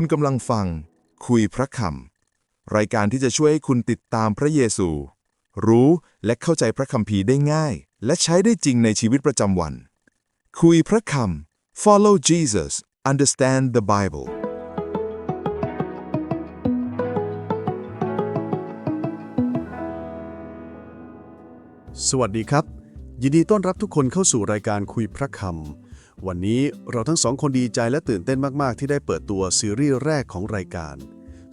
คุณกำลังฟัง คุยพระคำรายการที่จะช่วยให้คุณติดตามพระเยซู รู้และเข้าใจพระคัมภีร์ได้ง่าย และใช้ได้จริงในชีวิตประจำวัน คุยพระคำ follow Jesus understand the Bible สวัสดีครับ ยินดีต้อนรับทุกคนเข้าสู่รายการคุยพระคำ วันนี้เราทั้งสองคนดีใจและตื่นเต้นมาก ๆ ที่ได้เปิดตัวซีรีส์แรกของรายการ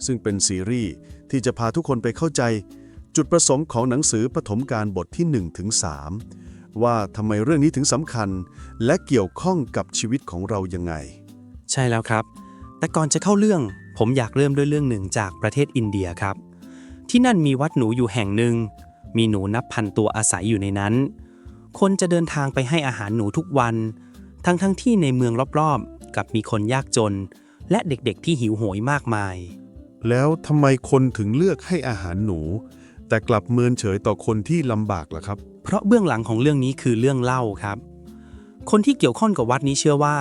ซึ่งเป็นซีรีส์ที่จะพาทุกคนไปเข้าใจ จุดประสงค์ของหนังสือปฐมกาลบทที่1ถึง3ว่าทำไมเรื่องนี้ถึงสำคัญ และเกี่ยวข้องกับชีวิตของเรายังไง ใช่แล้วครับ แต่ก่อนจะเข้าเรื่อง ผมอยากเริ่มด้วยเรื่องหนึ่งจากประเทศอินเดียครับ ที่นั่นมีวัดหนูอยู่แห่งหนึ่ง มีหนูนับพันตัวอาศัยอยู่ในนั้น คนจะเดินทางไปให้อาหารหนูทุกวัน ทั้งทั้งๆที่ในเมืองรอบๆกับมีคนยากจน และเด็กๆที่หิวโหยมากมาย แล้วทำไมคนถึงเลือกให้อาหารหนู แต่กลับเมินเฉยต่อคนที่ลำบากล่ะครับ เพราะเบื้องหลังของเรื่องนี้คือเรื่องเล่าครับ คนที่เกี่ยวข้องกับวัดนี้เชื่อว่า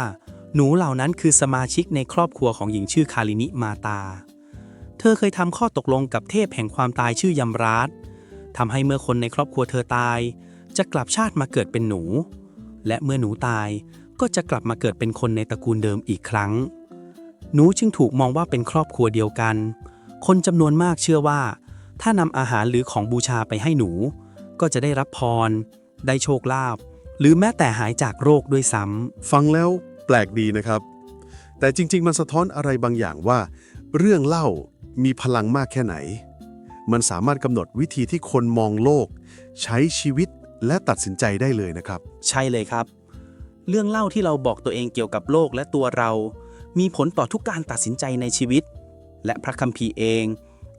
หนูเหล่านั้นคือสมาชิกในครอบครัวของหญิงชื่อคารินิมาตา เธอเคยทำข้อตกลงกับเทพแห่งความตายชื่อยมราชทำให้เมื่อคนในครอบครัวเธอตาย จะกลับชาติมาเกิดเป็นหนู และเมื่อหนูตาย ก็จะกลับมาเกิดเป็นคนในตระกูลเดิมอีกครั้ง หนูจึงถูกมองว่าเป็นครอบครัวเดียวกัน คนจำนวนมากเชื่อว่า ถ้านำอาหารหรือของบูชาไปให้หนู ก็จะได้รับพร ได้โชคลาภหรือแม้แต่หายจากโรคด้วยซ้ำฟังแล้วแปลกดีนะครับ แต่จริง ๆ มันสะท้อนอะไรบางอย่างว่า เรื่องเล่ามีพลังมากแค่ไหน มันสามารถกำหนดวิธีที่คนมองโลก ใช้ชีวิตและตัดสินใจได้เลยนะครับใช่เลยครับ เรื่องเล่าที่เราบอกตัวเองเกี่ยวกับโลกและตัวเรา มีผลต่อทุกการตัดสินใจในชีวิต และพระคัมภีร์เอง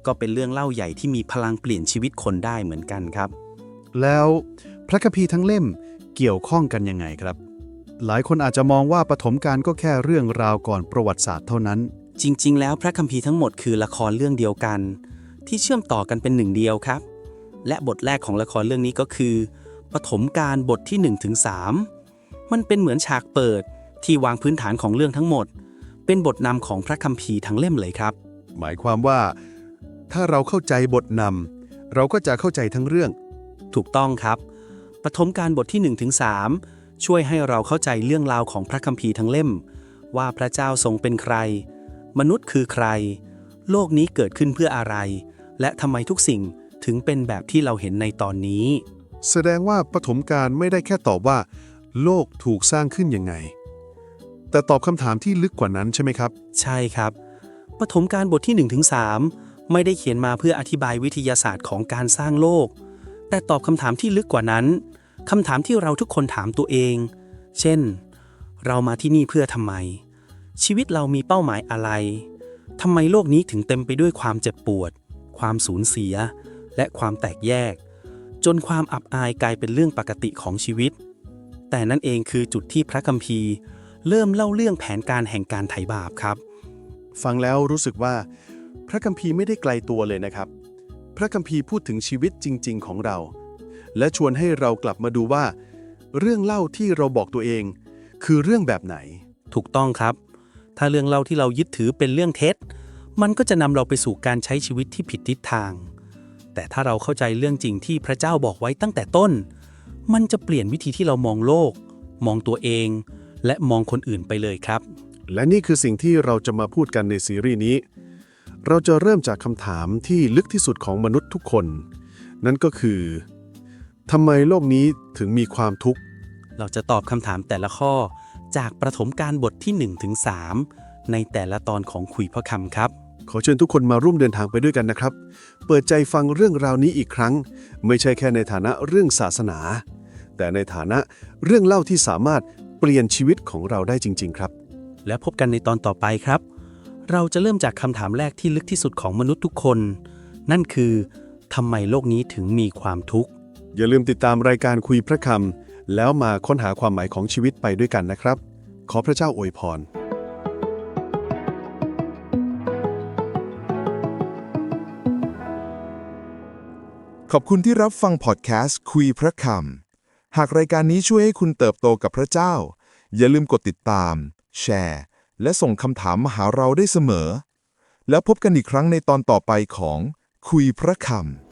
ก็เป็นเรื่องเล่าใหญ่ที่มีพลังเปลี่ยนชีวิตคนได้เหมือนกันครับ แล้วพระคัมภีร์ทั้งเล่มเกี่ยวข้องกันยังไงครับ หลายคนอาจจะมองว่าปฐมกาลก็แค่เรื่องราวก่อนประวัติศาสตร์เท่านั้น จริง ๆ แล้วพระคัมภีร์ทั้งหมดคือละครเรื่องเดียวกัน ที่เชื่อมต่อกันเป็นหนึ่งเดียวครับ และบทแรกของละครเรื่องนี้ก็คือปฐมกาลบทที่1ถึง3 มันเป็นเหมือนฉากเปิดที่วางพื้นฐานของเรื่องทั้งหมด เป็นบทนำของพระคัมภีร์ทั้งเล่มเลยครับ หมายความว่า ถ้าเราเข้าใจบทนำเราก็จะเข้าใจทั้งเรื่อง ถูกต้องครับปฐมกาลบทที่1ถึง3ช่วยให้เราเข้าใจเรื่องราวของพระคัมภีร์ทั้งเล่ม ว่าพระเจ้าทรงเป็นใคร มนุษย์คือใคร โลกนี้เกิดขึ้นเพื่ออะไร และทำไมทุกสิ่งถึงเป็นแบบที่เราเห็นในตอนนี้ แสดงว่าปฐมกาลไม่ได้แค่ตอบว่า โลกถูกสร้างขึ้นยังไง แต่ตอบคำถามที่ลึกกว่านั้นใช่ไหมครับ ใช่ครับ ปฐมกาลบทที่1ถึง3ไม่ได้เขียนมาเพื่ออธิบายวิทยาศาสตร์ของการสร้างโลก แต่ตอบคำถามที่ลึกกว่านั้นคำถามที่เราทุกคนถามตัวเอง เช่น เรามาที่นี่เพื่อทำไม ชีวิตเรามีเป้าหมายอะไรทำไมโลกนี้ถึงเต็มไปด้วยความเจ็บปวด ความสูญเสีย และความแตกแยก จนความอับอายกลายเป็นเรื่องปกติของชีวิต แต่นั่นเองคือจุดที่พระคัมภีร์ เริ่มเล่าเรื่องแผนการแห่งการไถ่บาปครับ ฟังแล้วรู้สึกว่า พระคัมภีร์ไม่ได้ไกลตัวเลยนะครับ พระคัมภีร์พูดถึงชีวิตจริง ๆ ของเรา และชวนให้เรากลับมาดูว่า เรื่องเล่าที่เราบอกตัวเอง คือเรื่องแบบไหน ถูกต้องครับ ถ้าเรื่องเล่าที่เรายึดถือเป็นเรื่องเท็จ มันก็จะนำเราไปสู่การใช้ชีวิตที่ผิดทิศทาง แต่ถ้าเราเข้าใจเรื่องจริงที่พระเจ้าบอกไว้ตั้งแต่ต้น มันจะเปลี่ยนวิธีที่เรามองโลก มองตัวเอง และมองคนอื่นไปเลยครับ และนี่คือสิ่งที่เราจะมาพูดกันในซีรีส์นี้ เราจะเริ่มจากคำถามที่ลึกที่สุดของมนุษย์ทุกคน นั่นก็คือทำไมโลกนี้ถึงมีความทุกข์ เราจะตอบคำถามแต่ละข้อ จากประถมการบทที่1ถึง3ในแต่ละตอนของคุยพระคำครับ ขอเชิญทุกคนมาร่วมเดินทางไปด้วยกันนะครับ เปิดใจฟังเรื่องราวนี้อีกครั้ง ไม่ใช่แค่ในฐานะเรื่องศาสนา แต่ในฐานะเรื่องเล่าที่สามารถเปลี่ยนชีวิตของเราได้จริง ๆ ครับ แล้วพบกันในตอนต่อไปครับ เราจะเริ่มจากคำถามแรกที่ลึกที่สุดของมนุษย์ทุกคน นั่นคือทำไมโลกนี้ถึงมีความทุกข์ อย่าลืมติดตามรายการคุยพระคำแล้วมาค้นหาความหมายของชีวิตไปด้วยกันนะครับ ขอพระเจ้าอวยพรขอบคุณที่รับฟังพอดแคสต์คุยพระคำ หากรายการนี้ช่วยให้คุณเติบโตกับพระเจ้า อย่าลืมกดติดตาม แชร์ และส่งคำถามมาหาเราได้เสมอ แล้วพบกันอีกครั้งในตอนต่อไปของคุยพระคำ